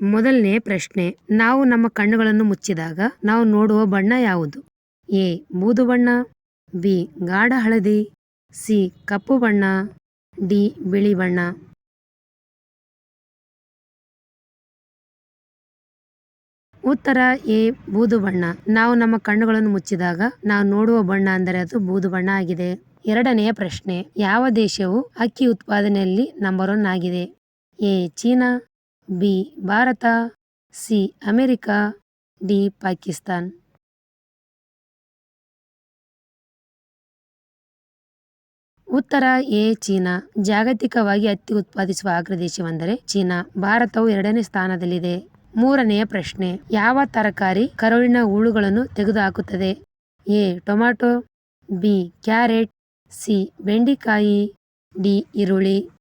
ಮೊದಲನೇ ಪ್ರಶ್ನೆ, ನಾವು ನಮ್ಮ ಕಣ್ಣುಗಳನ್ನು ಮುಚ್ಚಿದಾಗ ನಾವು ನೋಡುವ ಬಣ್ಣ ಯಾವುದು? ಎ ಬೂದು ಬಣ್ಣ, ಬಿ, ಗಾಢ ಹಳದಿ, ಸಿ, ಕಪ್ಪು ಬಣ್ಣ, ಡಿ, ಬಿಳಿ ಬಣ್ಣ. ಉತ್ತರ, ಎ ಬೂದು ಬಣ್ಣ. ನಾವು ನಮ್ಮ ಕಣ್ಣುಗಳನ್ನು ಮುಚ್ಚಿದಾಗ ನಾವು ನೋಡುವ ಬಣ್ಣ ಅಂದರೆ ಅದು ಬೂದು ಬಣ್ಣ ಆಗಿದೆ. ಎರಡನೆಯ ಪ್ರಶ್ನೆ, ಯಾವ ದೇಶವು ಅಕ್ಕಿ ಉತ್ಪಾದನೆಯಲ್ಲಿ ನಂಬರ್ ಒನ್ ಆಗಿದೆ? A, China B, Bharat, C, America, D, Pakistan. ಉತ್ತರ ಎ, ಚೀನಾ. ಜಾಗತಿಕವಾಗಿ ಹತ್ತಿ ಉತ್ಪಾದಿಸುವ ಅಗ್ರ ದೇಶವೆಂದರೆ ಚೀನಾ. ಭಾರತವು ಎರಡನೇ ಸ್ಥಾನದಲ್ಲಿದೆ. ಮೂರನೆಯ ಪ್ರಶ್ನೆ, ಯಾವ ತರಕಾರಿ ಕರುಳಿನ ಹುಳುಗಳನ್ನು ತೆಗೆದುಹಾಕುತ್ತದೆ? A tomato B, carrot, C, ಬೆಂಡೆಕಾಯಿ, ಡಿ, ಈರುಳ್ಳಿ.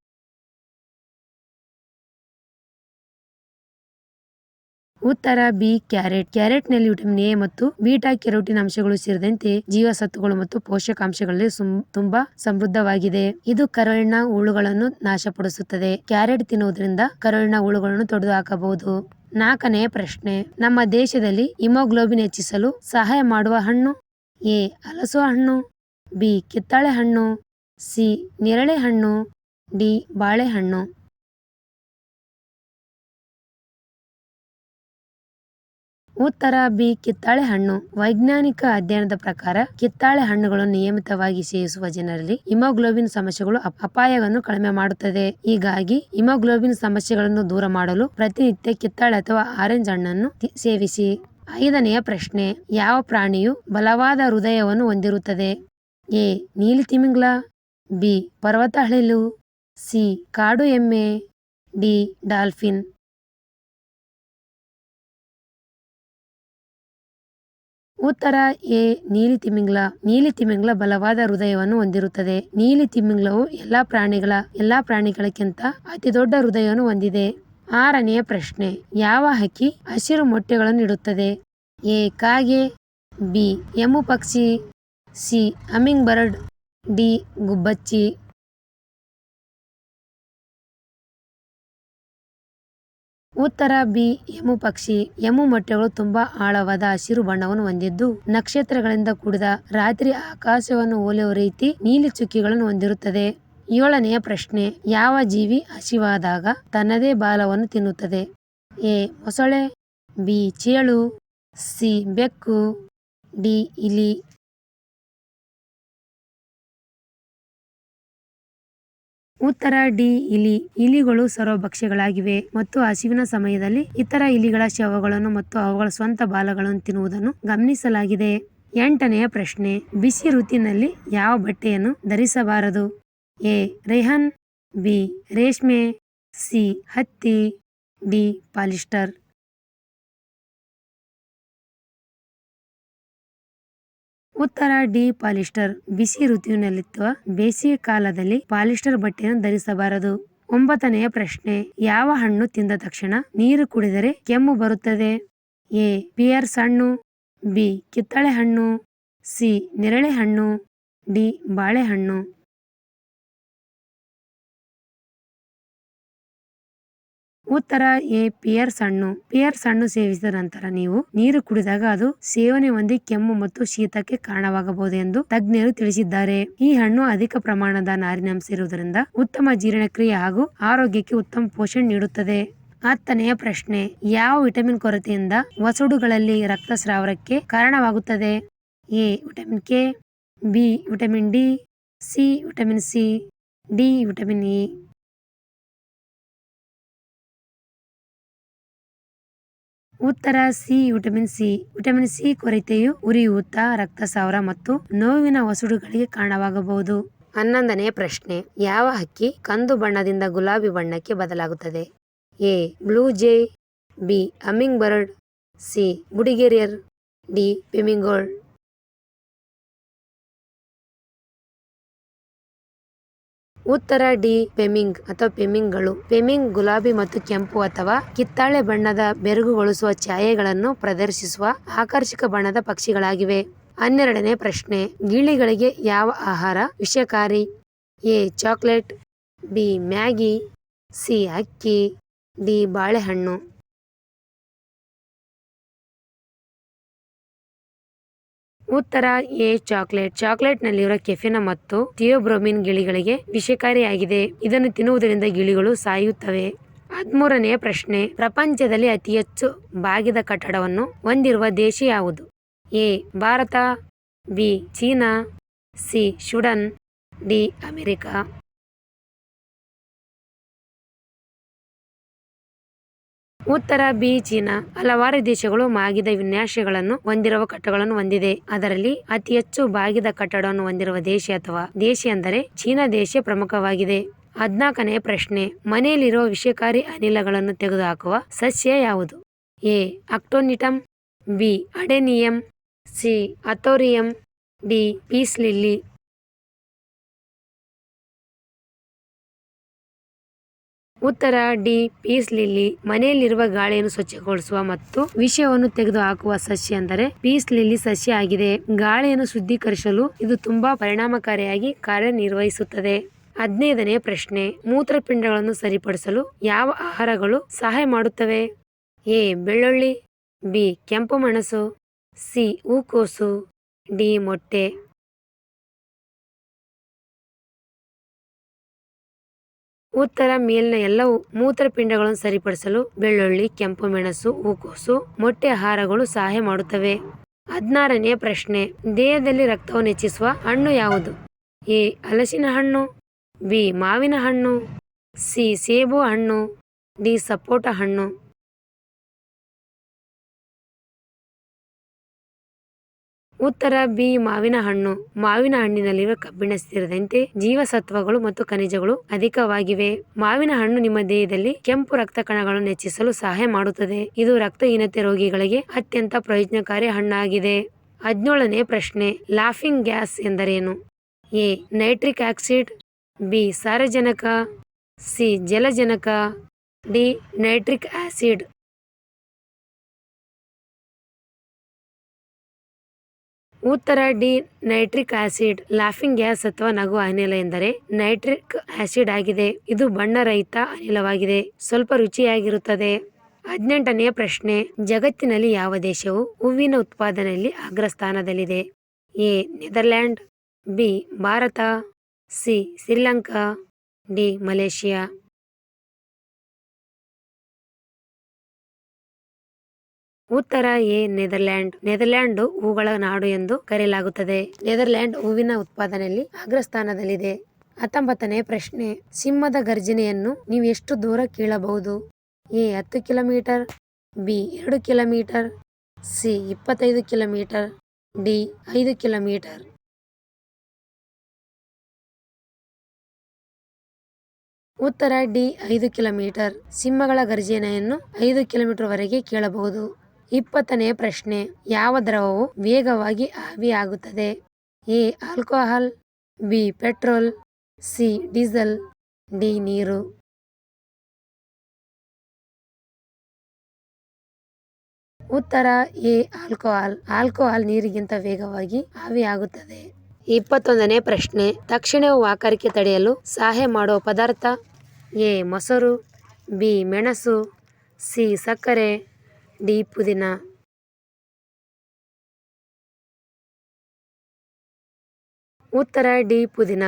ಉತ್ತರ, ಬಿ, ಕ್ಯಾರೆಟ್. ಕ್ಯಾರೆಟ್ನಲ್ಲಿ ವಿಟಮಿನ್ ಎ ಮತ್ತು ಬೀಟಾ ಕೆರೋಟಿನ್ ಅಂಶಗಳು ಸೇರಿದಂತೆ ಜೀವಸತ್ವಗಳು ಮತ್ತು ಪೋಷಕಾಂಶಗಳಲ್ಲಿ ತುಂಬಾ ಸಮೃದ್ಧವಾಗಿದೆ. ಇದು ಕರುಳಿನ ಹುಳುಗಳನ್ನು ನಾಶಪಡಿಸುತ್ತದೆ. ಕ್ಯಾರೆಟ್ ತಿನ್ನುವುದರಿಂದ ಕರುಳಿನ ಹುಳುಗಳನ್ನು ತೊಡೆದು ಹಾಕಬಹುದು. ನಾಲ್ಕನೆಯ ಪ್ರಶ್ನೆ, ನಮ್ಮ ದೇಶದಲ್ಲಿ ಹಿಮೋಗ್ಲೋಬಿನ್ ಹೆಚ್ಚಿಸಲು ಸಹಾಯ ಮಾಡುವ ಹಣ್ಣು ಎ, ಹಲಸು ಹಣ್ಣು, ಬಿ, ಕಿತ್ತಳೆ ಹಣ್ಣು, ಸಿ, ನೇರಳೆ ಹಣ್ಣು, ಡಿ, ಬಾಳೆಹಣ್ಣು. ಉತ್ತರ ಬಿ ಕಿತ್ತಾಳೆ ಹಣ್ಣು. ವೈಜ್ಞಾನಿಕ ಅಧ್ಯಯನದ ಪ್ರಕಾರ ಕಿತ್ತಾಳೆ ಹಣ್ಣುಗಳನ್ನು ನಿಯಮಿತವಾಗಿ ಸೇವಿಸುವ ಜನರಲ್ಲಿ ಹಿಮೋಗ್ಲೋಬಿನ್ ಸಮಸ್ಯೆಗಳು ಅಪ್- ಅಪಾಯವನ್ನು ಕಡಿಮೆ ಮಾಡುತ್ತದೆ. ಹೀಗಾಗಿ ಹಿಮೋಗ್ಲೋಬಿನ್ ಸಮಸ್ಯೆಗಳನ್ನು ದೂರ ಮಾಡಲು ಪ್ರತಿನಿತ್ಯ ಕಿತ್ತಾಳೆ ಅಥವಾ ಆರೆಂಜ್ ಹಣ್ಣನ್ನು ಸೇವಿಸಿ. ಐದನೆಯ ಪ್ರಶ್ನೆ, ಯಾವ ಪ್ರಾಣಿಯು ಬಲವಾದ ಹೃದಯವನ್ನು ಹೊಂದಿರುತ್ತದೆ? ಎ, ನೀಲಿ ತಿಮಿಂಗ್ಲ. ಬಿ, ಪರ್ವತ ಹಳಿಲು. ಸಿ, ಕಾಡು ಎಮ್ಮೆ. D, dolphin. ಉತ್ತರ ಎ, ನೀಲಿ ತಿಮಿಂಗ್ಲ. ನೀಲಿ ತಿಮಿಂಗ್ಲ ಬಲವಾದ ಹೃದಯವನ್ನು ಹೊಂದಿರುತ್ತದೆ. ನೀಲಿ ತಿಮಿಂಗ್ಲವು ಎಲ್ಲಾ ಪ್ರಾಣಿಗಳ, ಎಲ್ಲಾ ಪ್ರಾಣಿಗಳಕ್ಕಿಂತ ಅತಿ ದೊಡ್ಡ ಹೃದಯವನ್ನು ಹೊಂದಿದೆ. ಆರನೆಯ ಪ್ರಶ್ನೆ, ಯಾವ ಹಕ್ಕಿ ಹಸಿರು ಮೊಟ್ಟೆಗಳನ್ನು ಇಡುತ್ತದೆ ಎ, ಕಾಗೆ, ಬಿ ಎಮ್ಮು ಪಕ್ಷಿ ಸಿ ಅಮಿಂಗ್ ಬರ್ಡ್ ಡಿ, ಗುಬ್ಬಚ್ಚಿ. ಉತ್ತರ ಬಿ, ಯಮು ಪಕ್ಷಿ. ಯಮು ಮೊಟ್ಟೆಗಳು ತುಂಬಾ ಆಳವಾದ ಹಸಿರು ಬಣ್ಣವನ್ನು ಹೊಂದಿದ್ದು, ನಕ್ಷತ್ರಗಳಿಂದ ಕೂಡಿದ ರಾತ್ರಿ ಆಕಾಶವನ್ನು ಹೋಲುವ ರೀತಿ ನೀಲಿ ಚುಕ್ಕಿಗಳನ್ನು ಹೊಂದಿರುತ್ತದೆ. ಏಳನೆಯ ಪ್ರಶ್ನೆ, ಯಾವ ಜೀವಿ ಹಸಿವಾದಾಗ ತನ್ನದೇ ಬಾಲವನ್ನು ತಿನ್ನುತ್ತದೆ? ಎ, ಮೊಸಳೆ, ಬಿ, ಚೇಳು, ಸಿ, ಬೆಕ್ಕು, ಡಿ, ಇಲಿ. ಉತ್ತರ ಡಿ ಇಲಿ. ಇಲಿಗಳು ಸರ್ವಭಕ್ಷಗಳಾಗಿವೆ ಮತ್ತು ಹಸಿವಿನ ಸಮಯದಲ್ಲಿ ಇತರ ಇಲಿಗಳ ಶವಗಳನ್ನು ಮತ್ತು ಅವುಗಳ ಸ್ವಂತ ಬಾಲಗಳನ್ನು ತಿನ್ನುವುದನ್ನು ಗಮನಿಸಲಾಗಿದೆ. ಎಂಟನೆಯ ಪ್ರಶ್ನೆ, ಬಿಸಿ ಋತುವಿನಲ್ಲಿ ಯಾವ ಬಟ್ಟೆಯನ್ನು ಧರಿಸಬಾರದು? ಎ, ರೆಹನ್, ಬಿ, ರೇಷ್ಮೆ, ಸಿ, ಹತ್ತಿ, ಡಿ, ಪಾಲಿಸ್ಟರ್. ಉತ್ತರ ಡಿ ಪಾಲಿಸ್ಟರ್ ಬಿಸಿ ಋತುವಿನಲ್ಲಿರುವ ಬೇಸಿಗೆ ಕಾಲದಲ್ಲಿ ಪಾಲಿಸ್ಟರ್ ಬಟ್ಟೆಯನ್ನು ಧರಿಸಬಾರದು. ಒಂಬತ್ತನೆಯ ಪ್ರಶ್ನೆ, ಯಾವ ಹಣ್ಣು ತಿಂದ ತಕ್ಷಣ ನೀರು ಕುಡಿದರೆ ಕೆಮ್ಮು ಬರುತ್ತದೆ? ಎ ಪಿಯರ್ಸ್ ಹಣ್ಣು ಬಿ, ಕಿತ್ತಳೆ ಹಣ್ಣು, ಸಿ, ನೇರಳೆ ಹಣ್ಣು, ಡಿ, ಬಾಳೆಹಣ್ಣು. ಉತ್ತರ ಎ, ಪಿಯರ್ ಸಣ್ಣು. ಪಿಯರ್ ಸಣ್ಣು ಸೇವಿಸಿದ ನಂತರ ನೀವು ನೀರು ಕುಡಿದಾಗ ಅದು ಸೇವನೆ ಹೊಂದಿ ಕೆಮ್ಮು ಮತ್ತು ಶೀತಕ್ಕೆ ಕಾರಣವಾಗಬಹುದು ಎಂದು ತಜ್ಞರು ತಿಳಿಸಿದ್ದಾರೆ. ಈ ಹಣ್ಣು ಅಧಿಕ ಪ್ರಮಾಣದ ನಾರಿನಾಂಶ ಇರುವುದರಿಂದ ಉತ್ತಮ ಜೀರ್ಣಕ್ರಿಯೆ ಹಾಗೂ ಆರೋಗ್ಯಕ್ಕೆ ಉತ್ತಮ ಪೋಷಣೆ ನೀಡುತ್ತದೆ. ಹತ್ತನೆಯ ಪ್ರಶ್ನೆ, ಯಾವ ವಿಟಮಿನ್ ಕೊರತೆಯಿಂದ ವಸಡುಗಳಲ್ಲಿ ರಕ್ತಸ್ರಾವಕ್ಕೆ ಕಾರಣವಾಗುತ್ತದೆ? A, vitamin K, B, vitamin D, C, vitamin C, D, vitamin E. ಉತ್ತರ C, vitamin C. Vitamin C ಕೊರತೆಯು ಉರಿಯೂತ ರಕ್ತಸಾವ್ರ ಮತ್ತು ನೋವಿನ ಒಸುಡುಗಳಿಗೆ ಕಾರಣವಾಗಬಹುದು. ಹನ್ನೊಂದನೆಯ ಪ್ರಶ್ನೆ, ಯಾವ ಹಕ್ಕಿ ಕಂದು ಬಣ್ಣದಿಂದ ಗುಲಾಬಿ ಬಣ್ಣಕ್ಕೆ ಬದಲಾಗುತ್ತದೆ? A, blue jay, B humming bird, C, ಗುಡಿಗೆರಿಯರ್, D ಪೆಮಿಂಗೋಲ್ಡ್ ಉತ್ತರ ಡಿ ಪೆಮಿಂಗ್ ಅಥವಾ ಪೆಮಿಂಗ್ಗಳು. ಪೆಮಿಂಗ್ ಗುಲಾಬಿ ಮತ್ತು ಕೆಂಪು ಅಥವಾ ಕಿತ್ತಾಳೆ ಬಣ್ಣದ ಬೆರಗುಗೊಳಿಸುವ ಛಾಯೆಗಳನ್ನು ಪ್ರದರ್ಶಿಸುವ ಆಕರ್ಷಕ ಬಣ್ಣದ ಪಕ್ಷಿಗಳಾಗಿವೆ. ಹನ್ನೆರಡನೇ ಪ್ರಶ್ನೆ, ಗಿಳಿಗಳಿಗೆ ಯಾವ ಆಹಾರ ವಿಷಕಾರಿ? A, chocolate, B, Maggi, C, ಅಕ್ಕಿ, ಡಿ, ಬಾಳೆಹಣ್ಣು. ಉತ್ತರ, ಎ, ಚಾಕ್ಲೇಟ್. ಚಾಕ್ಲೇಟ್ ನಲ್ಲಿರುವ ಕೆಫಿನ ಮತ್ತು ಥಿಯೋಬ್ರೋಮಿನ್ ಗಿಳಿಗಳಿಗೆ ವಿಷಕಾರಿಯಾಗಿದೆ. ಇದನ್ನು ತಿನ್ನುವುದರಿಂದ ಗಿಳಿಗಳು ಸಾಯುತ್ತವೆ. ಹದಿಮೂರನೆಯ ಪ್ರಶ್ನೆ, ಪ್ರಪಂಚದಲ್ಲಿ ಅತಿ ಹೆಚ್ಚು ಬಾಗಿದ ಕಟ್ಟಡವನ್ನು ಹೊಂದಿರುವ ದೇಶ ಯಾವುದು? A, Bharat, B, China, C Sudan D, America. ಉತ್ತರ ಬಿ, ಚೀನಾ. ಹಲವಾರು ದೇಶಗಳು ಮಾಗಿದ ವಿನ್ಯಾಸಗಳನ್ನು ಹೊಂದಿರುವ ಕಟ್ಟಡಗಳನ್ನು ಹೊಂದಿದೆ. ಅದರಲ್ಲಿ ಅತಿ ಹೆಚ್ಚು ಬಾಗಿದ ಕಟ್ಟಡವನ್ನು ಹೊಂದಿರುವ ದೇಶ ಅಥವಾ ದೇಶ ಅಂದರೆ ಚೀನಾ ದೇಶ ಪ್ರಮುಖವಾಗಿದೆ. ಹದ್ನಾಲ್ಕನೇ ಪ್ರಶ್ನೆ, ಮನೆಯಲ್ಲಿರುವ ವಿಷಕಾರಿ ಅನಿಲಗಳನ್ನು ತೆಗೆದುಹಾಕುವ ಸಸ್ಯ ಯಾವುದು? A aconitum B, adenium, C, anthurium, D, peace lily. ಉತ್ತರ, ಡಿ, ಪೀಸ್ ಲಿಲ್ಲಿ ಮನೆಯಲ್ಲಿರುವ ಗಾಳಿಯನ್ನು ಸ್ವಚ್ಛಗೊಳಿಸುವ ಮತ್ತು ವಿಷವನ್ನು ತೆಗೆದುಹಾಕುವ ಸಸ್ಯ ಅಂದರೆ ಪೀಸ್ ಲಿಲ್ಲಿ ಸಸ್ಯ ಆಗಿದೆ. ಗಾಳಿಯನ್ನು ಶುದ್ಧೀಕರಿಸಲು ಇದು ತುಂಬಾ ಪರಿಣಾಮಕಾರಿಯಾಗಿ ಕಾರ್ಯನಿರ್ವಹಿಸುತ್ತದೆ. ಹದಿನೈದನೇ ಪ್ರಶ್ನೆ, ಮೂತ್ರಪಿಂಡಗಳನ್ನು ಸರಿಪಡಿಸಲು ಯಾವ ಆಹಾರಗಳು ಸಹಾಯ ಮಾಡುತ್ತವೆ? ಎ, ಬೆಳ್ಳುಳ್ಳಿ, ಬಿ, ಕೆಂಪು ಮೆಣಸು, ಸಿ, ಹೂಕೋಸು, ಡಿ, ಮೊಟ್ಟೆ. ಉತ್ತರ ಮೇಲಿನ ಎಲ್ಲವೂ ಮೂತ್ರಪಿಂಡಗಳನ್ನು ಸರಿಪಡಿಸಲು ಬೆಳ್ಳುಳ್ಳಿ, ಕೆಂಪು ಮೆಣಸು ಹೂಕೋಸು ಮೊಟ್ಟೆ ಆಹಾರಗಳು ಸಹಾಯ ಮಾಡುತ್ತವೆ. ಹದಿನಾರನೆಯ ಪ್ರಶ್ನೆ, ದೇಹದಲ್ಲಿ ರಕ್ತವನ್ನು ಹೆಚ್ಚಿಸುವ ಹಣ್ಣು ಯಾವುದು? ಎ, ಹಲಸಿನ ಹಣ್ಣು, ಬಿ, ಮಾವಿನ ಹಣ್ಣು, ಸಿ, ಸೇಬು ಹಣ್ಣು, ಡಿ, ಸಪೋಟ ಹಣ್ಣು. ಉತ್ತರ ಬಿ, ಮಾವಿನ ಹಣ್ಣು. ಮಾವಿನ ಹಣ್ಣಿನಲ್ಲಿರುವ ಕಬ್ಬಿಣ ಸೇರಿದಂತೆ ಜೀವಸತ್ವಗಳು ಮತ್ತು ಖನಿಜಗಳು ಅಧಿಕವಾಗಿವೆ. ಮಾವಿನ ಹಣ್ಣು ನಿಮ್ಮ ದೇಹದಲ್ಲಿ ಕೆಂಪು ರಕ್ತ ಕಣಗಳನ್ನು ಹೆಚ್ಚಿಸಲು ಸಹಾಯ ಮಾಡುತ್ತದೆ. ಇದು ರಕ್ತಹೀನತೆ ರೋಗಿಗಳಿಗೆ ಅತ್ಯಂತ ಪ್ರಯೋಜನಕಾರಿ ಹಣ್ಣಾಗಿದೆ. ಹದಿನೇಳನೇ ಪ್ರಶ್ನೆ, ಲಾಫಿಂಗ್ ಗ್ಯಾಸ್ ಎಂದರೇನು? A, nitric oxide. ಬಿ, ಸಾರಜನಕ. ಸಿ, ಜಲಜನಕ. D, nitric acid. ಉತ್ತರ D nitric acid, laughing gas ಅಥವಾ ನಗು ಅನಿಲ ಎಂದರೆ ನೈಟ್ರಿಕ್ ಆಸಿಡ್ ಆಗಿದೆ. ಇದು ಬಣ್ಣರಹಿತ ಅನಿಲವಾಗಿದೆ. ಸ್ವಲ್ಪ ರುಚಿಯಾಗಿರುತ್ತದೆ. ಹದಿನೆಂಟನೆಯ ಪ್ರಶ್ನೆ, ಜಗತ್ತಿನಲ್ಲಿ ಯಾವ ದೇಶವು ಹೂವಿನ ಉತ್ಪಾದನೆಯಲ್ಲಿ ಅಗ್ರಸ್ಥಾನದಲ್ಲಿದೆ? A, Netherland, B, Bharat, C, Sri Lanka, D, Malaysia. ಉತ್ತರ ಎ, ನೆದರ್ಲ್ಯಾಂಡ್. ನೆದರ್ಲ್ಯಾಂಡ್ ಹೂಗಳ ನಾಡು ಎಂದು ಕರೆಯಲಾಗುತ್ತದೆ. ನೆದರ್ಲ್ಯಾಂಡ್ ಹೂವಿನ ಉತ್ಪಾದನೆಯಲ್ಲಿ ಅಗ್ರಸ್ಥಾನದಲ್ಲಿದೆ. ಹತ್ತೊಂಬತ್ತನೇ ಪ್ರಶ್ನೆ. ಸಿಂಹದ ಗರ್ಜನೆಯನ್ನು ನೀವು ಎಷ್ಟು ದೂರ ಕೇಳಬಹುದು? ಎ, ಹತ್ತು ಕಿಲೋಮೀಟರ್. ಬಿ, ಎರಡು ಕಿಲೋಮೀಟರ್. ಸಿ, ಇಪ್ಪತ್ತೈದು ಕಿಲೋಮೀಟರ್. ಡಿ, ಐದು ಕಿಲೋಮೀಟರ್. ಉತ್ತರ ಡಿ, ಐದು ಕಿಲೋಮೀಟರ್. ಸಿಂಹಗಳ ಗರ್ಜನೆಯನ್ನು ಐದು ಕಿಲೋಮೀಟರ್ ವರೆಗೆ ಕೇಳಬಹುದು. ಇಪ್ಪತ್ತನೇ ಪ್ರಶ್ನೆ. ಯಾವ ದ್ರವವು ವೇಗವಾಗಿ ಆವಿಯಾಗುತ್ತದೆ? A, alcohol, B, petrol, C, diesel, D, ನೀರು. ಉತ್ತರ, ಎ, ಆಲ್ಕೋಹಾಲ್. ಆಲ್ಕೋಹಾಲ್ ನೀರಿಗಿಂತ ವೇಗವಾಗಿ ಆವಿಯಾಗುತ್ತದೆ. ಇಪ್ಪತ್ತೊಂದನೇ ಪ್ರಶ್ನೆ. ತಕ್ಷಣವು ವಾಕರಿಕೆ ತಡೆಯಲು ಸಹಾಯ ಮಾಡುವ ಪದಾರ್ಥ ಎ, ಮೊಸರು, ಬಿ, ಮೆಣಸು, ಸಿ, ಸಕ್ಕರೆ. ಡಿ ಪುದೀನ ಉತ್ತರ ಡಿ ಪುದೀನ